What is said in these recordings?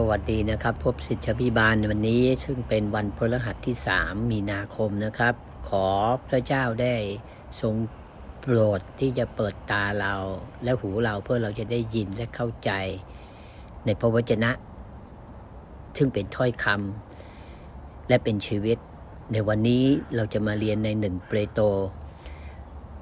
สวัสดีนะครับ พบสิทธิพิบาลวันนี้ ซึ่งเป็นวันพฤหัสที่ 3 มีนาคมนะครับ ขอพระเจ้าได้ทรงโปรดที่จะเปิดตาเราและหูเราเพื่อเราจะได้ยินและเข้าใจ ในพระวจนะ ซึ่งเป็นถ้อยคำและเป็นชีวิต ในวันนี้เราจะมาเรียนในหนึ่งเปโตร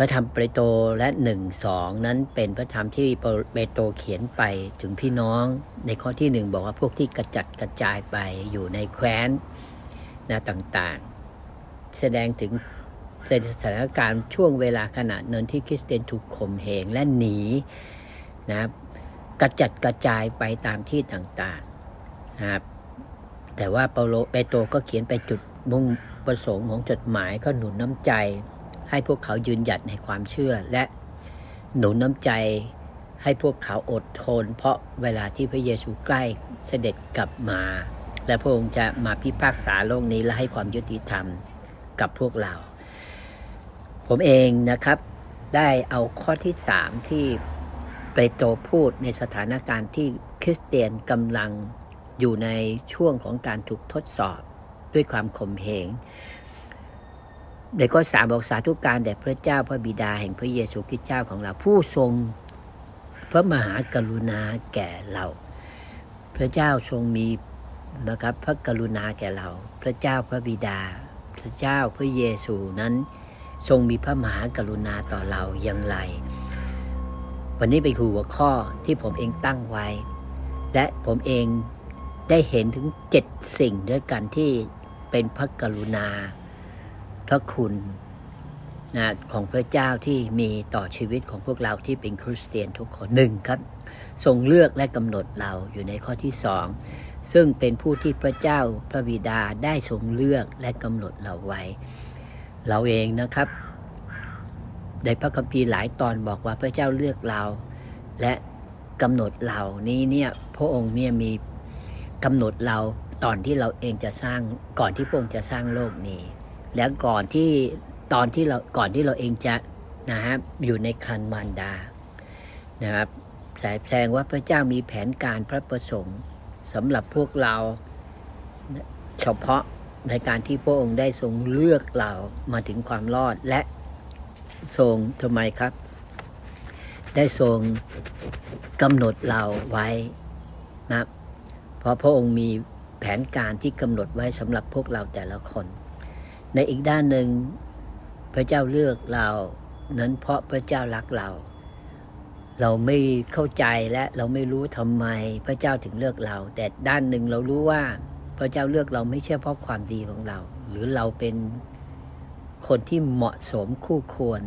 พระธรรมเปโตรและหนึ่งสองนั้นเป็นพระธรรมที่เปโตรเขียนไปถึงพี่น้อง ในข้อที่หนึ่งบอกว่าพวกที่กระจัดกระจายไปอยู่ในแคว้นนะต่างๆ แสดงถึงสถานการณ์ช่วงเวลาขณะนั้นที่คริสเตียนถูกข่มเหงและหนีนะครับกระจัดกระจายไปตามที่ต่างๆนะครับแต่ว่าเปโตรก็เขียนไปจุดมุ่งประสงค์ของจดหมายก็หนุนน้ำใจ ให้พวกเขายืนหยัดในความเชื่อและหนุนน้ำใจให้พวกเขาอดทน เพราะเวลาที่พระเยซูใกล้เสด็จกลับมา และพระองค์จะมาพิพากษาโลกนี้และให้ความยุติธรรมกับพวกเรา ผมเองนะครับได้เอาข้อที่สามที่เปโตรพูดในสถานการณ์ที่คริสเตียนกำลังอยู่ในช่วงของการถูกทดสอบด้วยความข่มเหง ในข้อสาบอกสาธุการแด่พระเจ้าพระบิดาแห่งพระเยซูคริสต์เจ้าของเราผู้ทรงพระมหากรุณาแก่เรา พระเจ้าทรงมีนะครับพระกรุณาแก่เรา พระเจ้าพระบิดา พระเจ้าพระเยซูนั้น ทรงมีพระมหากรุณาต่อเราอย่างไร วันนี้เป็นหัวข้อที่ผมเองตั้งไว้ และผมเองได้เห็นถึงเจ็ดสิ่งด้วยกันที่เป็นพระกรุณา พระคุณนะของพระเจ้าที่มีต่อชีวิตของพวกเราที่เป็นคริสเตียนทุกคนหนึ่งครับ ทรงเลือกและกำหนดเราอยู่ในข้อที่สองซึ่งเป็นผู้ที่พระเจ้าพระบิดาได้ทรงเลือกและกำหนดเราไว้ เราเองนะครับในพระคัมภีร์หลายตอนบอกว่าพระเจ้าเลือกเรา และกำหนดเรานี้เนี่ยพระองค์เนี่ยมีกำหนดเราตอนที่เราเองจะสร้างก่อนที่พระองค์จะสร้างโลกนี้ แล้วก่อนที่ตอนที่เราก่อนที่เราเองจะนะครับอยู่ในคันมารดานะครับแสดงว่าพระเจ้ามีแผนการพระประสงค์สำหรับพวกเราเฉพาะในการที่พระองค์ได้ทรงเลือกเรามาถึงความรอดและทรงทำไมครับ ได้ทรงกำหนดเราไว้นะเพราะพระองค์มีแผนการที่กำหนดไว้สำหรับพวกเราแต่ละคน ในอีกด้านหนึ่ง พระเจ้าเลือกเรา นั้นเพราะพระเจ้ารักเรา เราไม่เข้าใจและเราไม่รู้ทำไมพระเจ้าถึงเลือกเรา แต่ด้านหนึ่งเรารู้ว่าพระเจ้าเลือกเราไม่ใช่เพราะความดีของเรา หรือเราเป็นคนที่เหมาะสมคู่ควร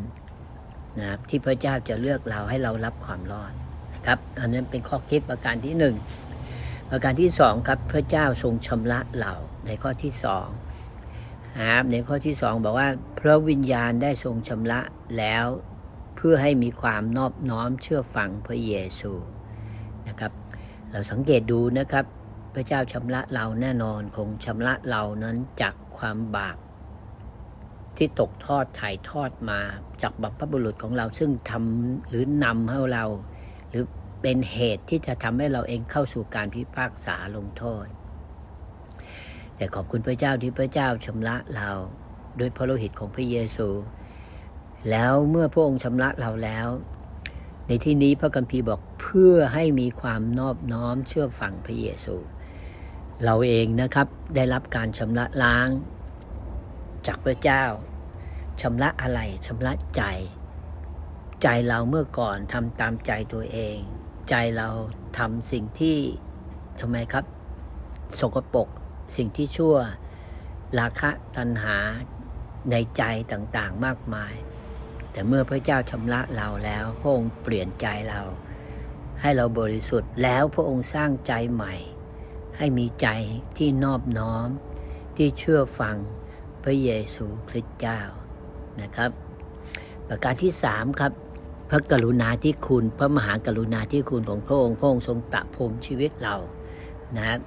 นะครับที่พระเจ้าจะเลือกเราให้เรารับความรอดนะครับ อันนั้นเป็นข้อคิดประการที่หนึ่งประการที่สองครับพระเจ้าทรงชำระเราในข้อที่สอง ครับในข้อที่สองบอกว่าพระวิญญาณได้ทรงชำระแล้วเพื่อให้มีความนอบน้อมเชื่อฟังพระเยซูนะครับเราสังเกตดูนะครับ พระเจ้าชำระเราแน่นอนคงชำระเรานั้นจากความบาปที่ตกทอดถ่ายทอดมาจากบัพพบุรุษของเราซึ่งทำหรือนำให้เรา หรือเป็นเหตุที่จะทำให้เราเองเข้าสู่การพิพากษาลงโทษ แต่ขอบคุณพระเจ้าที่พระเจ้าชำระเราด้วยพระโลหิตของพระเยซู แล้วเมื่อพระองค์ชำระเราแล้ว ในที่นี้พระคัมภีร์บอกเพื่อให้มีความนอบน้อมเชื่อฟังพระเยซู เราเองนะครับได้รับการชำระล้าง จากพระเจ้าชำระอะไรชำระใจ ใจเราเมื่อก่อนทำตามใจตัวเอง ใจเราทำสิ่งที่ทำไมครับ สกปรก สิ่งที่ชั่วราคะตัณหาในใจต่างๆมากมาย แต่เมื่อพระเจ้าชำระเราแล้วพระองค์เปลี่ยนใจเรา ให้เราบริสุทธิ์แล้วพระองค์สร้างใจใหม่ ให้มีใจที่นอบน้อม ที่เชื่อฟังพระเยซูคริสต์เจ้านะครับ ประการที่สามครับ พระกรุณาที่คุณ พระมหากรุณาที่คุณของพระองค์พระองค์ทรงประพรมชีวิตเรานะครับ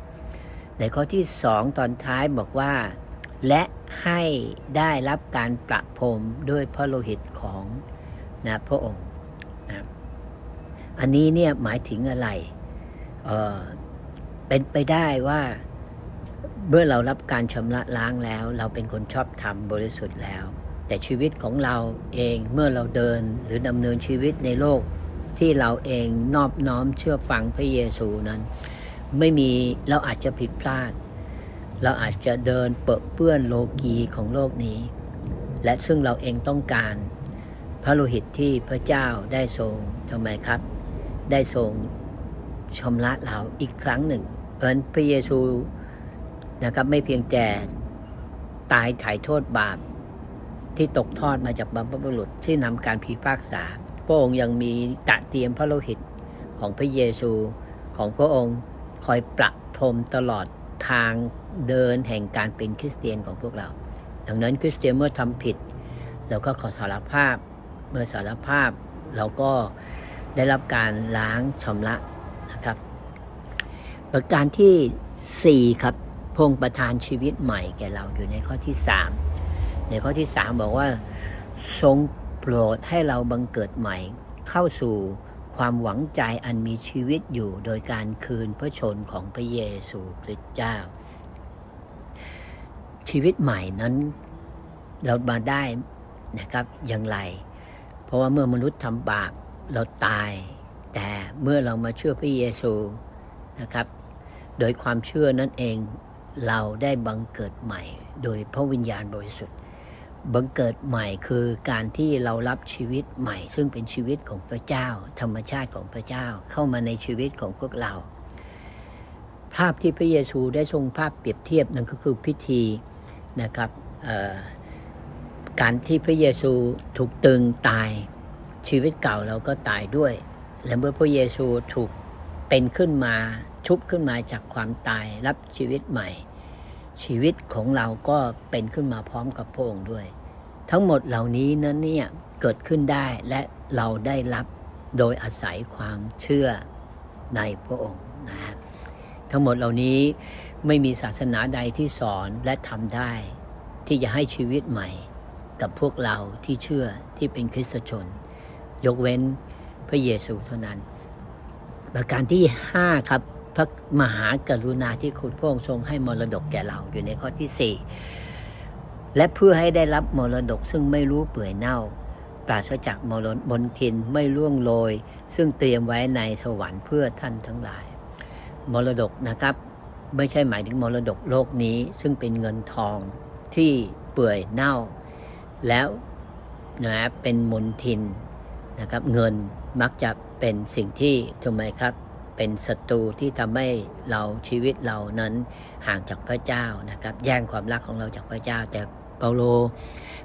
ในข้อที่สองตอนท้ายบอกว่า และให้ได้รับการประพรมด้วยพระโลหิตของนะพระองค์นะอันนี้เนี่ยหมายถึงอะไรเป็นไปได้ว่าเมื่อเรารับการชำระล้างแล้ว เราเป็นคนชอบธรรมบริสุทธิ์แล้ว แต่ชีวิตของเราเองเมื่อเราเดินหรือดำเนินชีวิตในโลกที่เราเองนอบน้อมเชื่อฟังพระเยซูนั้น ไม่มีเราอาจจะผิดพลาด เราอาจจะเดินเปรอะเปื้อนโลกีของโลกนี้ และซึ่งเราเองต้องการ พระโลหิตที่พระเจ้าได้ทรงทำไมครับ ได้ทรงชำระเราอีกครั้งหนึ่ง เพราะพระเยซูนะครับไม่เพียงแต่ตายถ่ายโทษบาปที่ตกทอดมาจากบรรพบุรุษที่นำการพิพากษา พระองค์ยังมีตะเตรียมพระโลหิตของพระเยซูของพระองค์ คอยประพรมตลอดทางเดินแห่งการเป็นคริสเตียนของพวกเรา ดังนั้นคริสเตียนเมื่อทำผิด เราก็ขอสารภาพ เมื่อสารภาพเราก็ได้รับการล้างชำระนะครับ ประการที่ 4 ครับพงประทานชีวิตใหม่แก่เราอยู่ในข้อที่ 3 ในข้อที่ 3 บอกว่า ทรงโปรดให้เราบังเกิดใหม่เข้าสู่ ความหวังใจอันมีชีวิตอยู่โดยการคืนพระชนของพระเยซูคริสต์เจ้า ชีวิตใหม่นั้นเรามาได้นะครับอย่างไร เพราะว่าเมื่อมนุษย์ทำบาปเราตาย แต่เมื่อเรามาเชื่อพระเยซูนะครับ โดยความเชื่อนั่นเองเราได้บังเกิดใหม่ โดยพระวิญญาณบริสุทธิ์ บังเกิดใหม่คือการที่เรารับชีวิตใหม่ ซึ่งเป็นชีวิตของพระเจ้า ธรรมชาติของพระเจ้าเข้ามาในชีวิตของพวกเรา ภาพที่พระเยซูได้ทรงภาพเปรียบเทียบนั่นก็คือพิธีนะครับการที่พระเยซูถูกตึงตายชีวิตเก่าเราก็ตายด้วย และเมื่อพระเยซูถูกเป็นขึ้นมาชุบขึ้นมาจากความตายรับชีวิตใหม่ ชีวิตของเราก็เป็นขึ้นมาพร้อมกับพระองค์ด้วย ทั้งหมดเหล่านี้นั้นเนี่ยเกิดขึ้นได้และเราได้รับโดยอาศัยความเชื่อในพระองค์นะครับทั้งหมดเหล่านี้ไม่มีศาสนาใดที่สอนและทำได้ ที่จะให้ชีวิตใหม่ กับพวกเราที่เชื่อที่เป็นคริสตชน ยกเว้นพระเยซูเท่านั้น ประการที่ 5 ครับ พระมหากรุณาที่คุณพระองค์ทรงให้มรดกแก่เราอยู่ในข้อที่4และเพื่อให้ได้รับมรดกซึ่งไม่รู้เปื่อยเน่า ปราศจากมรดบนทินไม่ล่วงโรย ซึ่งเตรียมไว้ในสวรรค์เพื่อท่านทั้งหลาย มรดกนะครับ ไม่ใช่หมายถึงมรดกโลกนี้ ซึ่งเป็นเงินทองที่เปื่อยเน่า แล้วนะเป็นมนทินนะครับ เงินมักจะเป็นสิ่งที่ทำไมครับ เป็นศัตรูที่ทำให้เราชีวิตเรานั้นห่างจากพระเจ้านะครับ แย่งความรักของเราจากพระเจ้า แต่เปาโล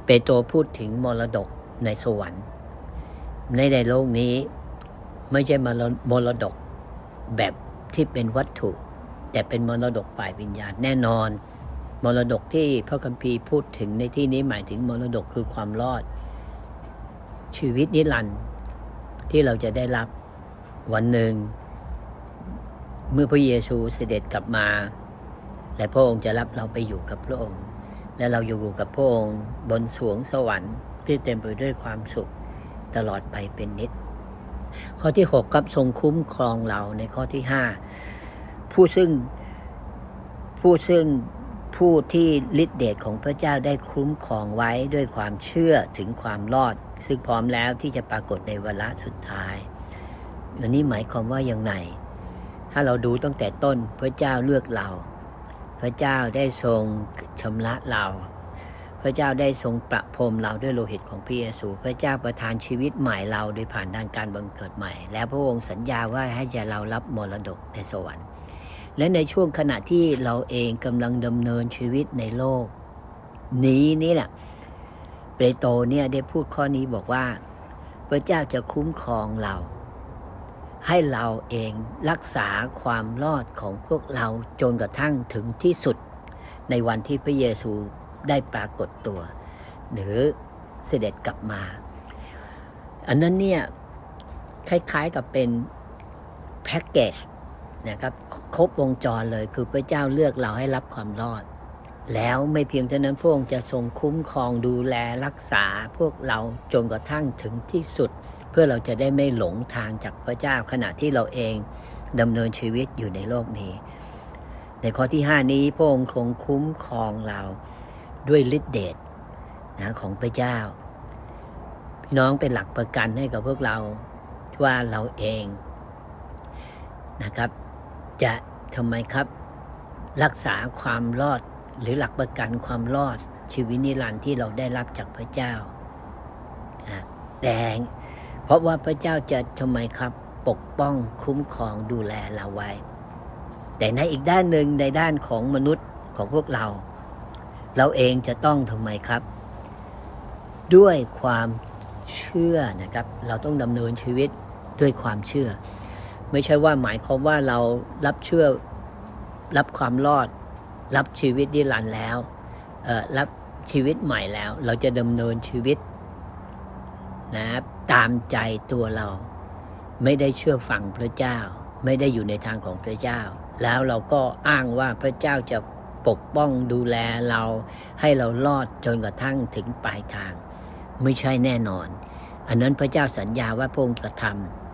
เปโตรพูดถึงมรดกในสวรรค์ในในโลกนี้ไม่ใช่มรมรดกแบบที่เป็นวัตถุ แต่เป็นมรดกฝ่ายวิญญาณแน่นอน มรดกที่พระคัมภีร์พูดถึงในที่นี้หมายถึงมรดกคือความรอด ชีวิตนิรันดร์ที่เราจะได้รับวันหนึ่ง เมื่อพระเยซูเสด็จกลับมา และพระองค์จะรับเราไปอยู่กับพระองค์ และเราอยู่กับพระองค์บนสวงสวรรค์ที่เต็มไปด้วยความสุขตลอดไปเป็นนิด ข้อที่หกครับทรงคุ้มครองเราในข้อที่ห้าผู้ซึ่งผู้ซึ่งผู้ที่ฤทธิเดชของพระเจ้าได้คุ้มครองไว้ด้วยความเชื่อถึงความรอด ซึ่งพร้อมแล้วที่จะปรากฏในเวลาสุดท้ายอันนี้หมายความว่าอย่างไร ถ้าเราดูตั้งแต่ต้นพระเจ้าเลือกเรา พระเจ้าได้ทรงชำระเรา พระเจ้าได้ทรงประพรมเราด้วยโลหิตของพระเยซู พระเจ้าประทานชีวิตใหม่เราโดยผ่านด้านการบังเกิดใหม่ แล้วพระองค์สัญญาว่าให้จะเรารับมรดกในสวรรค์ และในช่วงขณะที่เราเองกำลังดำเนินชีวิตในโลก นี้นี่แหละเปโตรเนี่ยได้พูดข้อนี้บอกว่า พระเจ้าจะคุ้มครองเรา ให้เราเองรักษาความรอดของพวกเราจนกระทั่งถึงที่สุด ในวันที่พระเยซูได้ปรากฏตัว หรือเสด็จกลับมา อันนั้นเนี่ยคล้ายๆกับเป็นแพ็กเกจนะครับครบวงจรเลยคือพระเจ้าเลือกเราให้รับความรอด แล้วไม่เพียงเท่านั้นพระองค์จะทรงคุ้มครองดูแลรักษาพวกเราจนกระทั่งถึงที่สุด เพื่อเราจะได้ไม่หลงทางจากพระเจ้าขณะที่เราเองดำเนินชีวิตอยู่ในโลกนี้ ในข้อที่ห้านี้พระองค์คงคุ้มครองเราด้วยฤทธิเดชนะของพระเจ้า พี่น้องเป็นหลักประกันให้กับพวกเราว่าเราเองนะครับ จะทำไมครับ รักษาความรอดหรือหลักประกันความรอดชีวิตนิรันดร์ที่เราได้รับจากพระเจ้านะแต่ เพราะว่าพระเจ้าจะทำไมครับ ปกป้องคุ้มครองดูแลเราไว้ แต่ในอีกด้านหนึ่งในด้านของมนุษย์ของพวกเรา เราเองจะต้องทำไมครับ ด้วยความเชื่อนะครับ เราต้องดำเนินชีวิตด้วยความเชื่อ ไม่ใช่ว่าหมายความว่าเรารับเชื่อรับความรอด รับชีวิตนิรันดร์แล้วรับชีวิตใหม่แล้ว เราจะดำเนินชีวิตนะครับ ตามใจตัวเรา ไม่ได้เชื่อฟังพระเจ้า ไม่ได้อยู่ในทางของพระเจ้า แล้วเราก็อ้างว่าพระเจ้าจะปกป้องดูแลเราให้เรารอดจนกระทั่งถึงปลายทาง ไม่ใช่แน่นอน อันนั้นพระเจ้าสัญญาว่าพระองค์จะท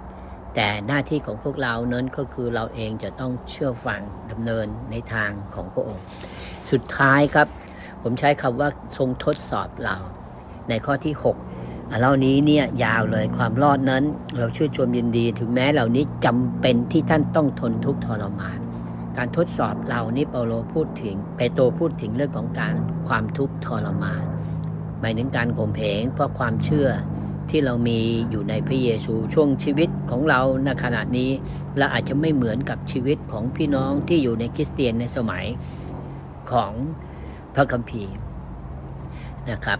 ำแต่หน้าที่ของพวกเรานั้นก็คือเราเองจะต้องเชื่อฟังดำเนินในทางของพระองค์ สุดท้ายครับ ผมใช้คำว่าทรงทดสอบเรา ในข้อที่ 6 เหล่านี้เนี่ยยาวเลยความรอดนั้น เราชื่นชมยินดี ถึงแม้เหล่านี้จำเป็นที่ท่านต้องทนทุกข์ทรมาน การทดสอบเรานี่เปาโลพูดถึงเปโตรพูดถึงเรื่องของการความทุกข์ทรมาน หมายถึงการข่มเหงเพราะความเชื่อที่เรามีอยู่ในพระเยซูช่วงชีวิตของเราในขณะนี้เราอาจจะไม่เหมือนกับชีวิตของพี่น้องที่อยู่ในคริสเตียนในสมัยของพระคัมภีร์นะครับ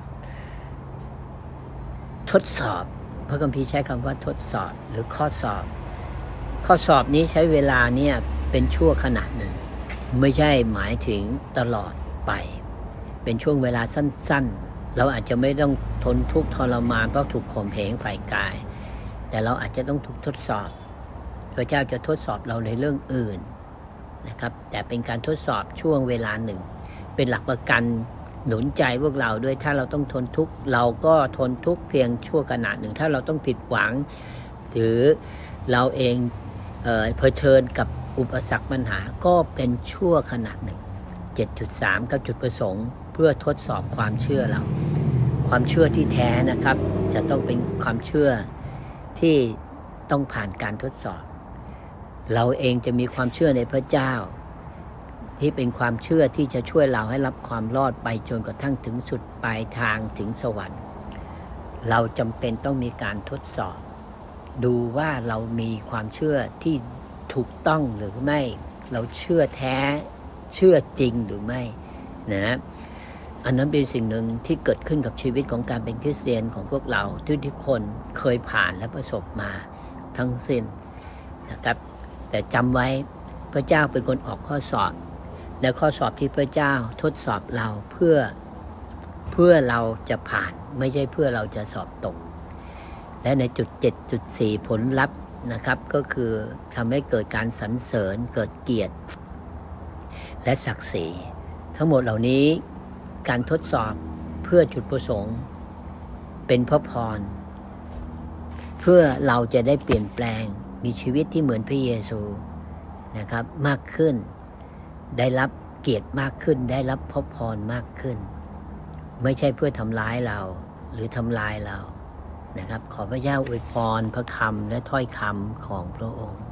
ทดสอบ พระคัมภีร์ใช้คำว่าทดสอบหรือข้อสอบ ข้อสอบนี้ใช้เวลาเนี่ยเป็นชั่วขณะหนึ่ง ไม่ใช่หมายถึงตลอดไป เป็นช่วงเวลาสั้นๆ เราอาจจะไม่ต้องทนทุกข์ทรมานเพราะถูกข่มเหงฝ่ายกาย แต่เราอาจจะต้องถูกทดสอบ พระเจ้าจะทดสอบเราในเรื่องอื่นนะครับ แต่เป็นการทดสอบช่วงเวลาหนึ่ง เป็นหลักประกัน หนุนใจพวกเราด้วยถ้าเราต้องทนทุกข์เราก็ทนทุกข์เพียงชั่วขณะหนึ่ง ถ้าเราต้องผิดหวัง หรือเราเองเออเผชิญกับอุปสรรคปัญหาก็เป็นชั่วขณะหนึ่ง 7.3 กับจุดประสงค์ เพื่อทดสอบความเชื่อเรา ความเชื่อที่แท้นะครับ จะต้องเป็นความเชื่อที่ต้องผ่านการทดสอบ เราเองจะมีความเชื่อในพระเจ้า ที่เป็นความเชื่อที่จะช่วยเราให้รับความรอดไปจนกระทั่งถึงสุดปลายทางถึงสวรรค์ เราจำเป็นต้องมีการทดสอบ ดูว่าเรามีความเชื่อที่ถูกต้องหรือไม่ เราเชื่อแท้เชื่อจริงหรือไม่นะอันนั้นเป็นสิ่งหนึ่งที่เกิดขึ้นกับชีวิตของการเป็นคริสเตียนของพวกเราที่ทุกคนเคยผ่านและประสบมาทั้งสิ้นนะครับ แต่จำไว้พระเจ้าเป็นคนออกข้อสอบ และข้อสอบที่พระเจ้าทดสอบเราเพื่อเพื่อเราจะผ่านไม่ใช่เพื่อเราจะสอบตก และในจุด 7.4 ผลลัพธ์นะครับ ก็คือทำให้เกิดการสรรเสริญเกิดเกียรติ และศักดิ์ศรีทั้งหมดเหล่านี้การทดสอบเพื่อจุดประสงค์ เป็นพระพร เพื่อเราจะได้เปลี่ยนแปลงมีชีวิตที่เหมือนพระเยซูนะครับมากขึ้น ได้รับเกียรติมากขึ้น ได้รับพระพรมากขึ้น ไม่ใช่เพื่อทำร้ายเราหรือทำลายเรานะครับ ขอพระเจ้าอวยพรพระคำและถ้อยคำของพระองค์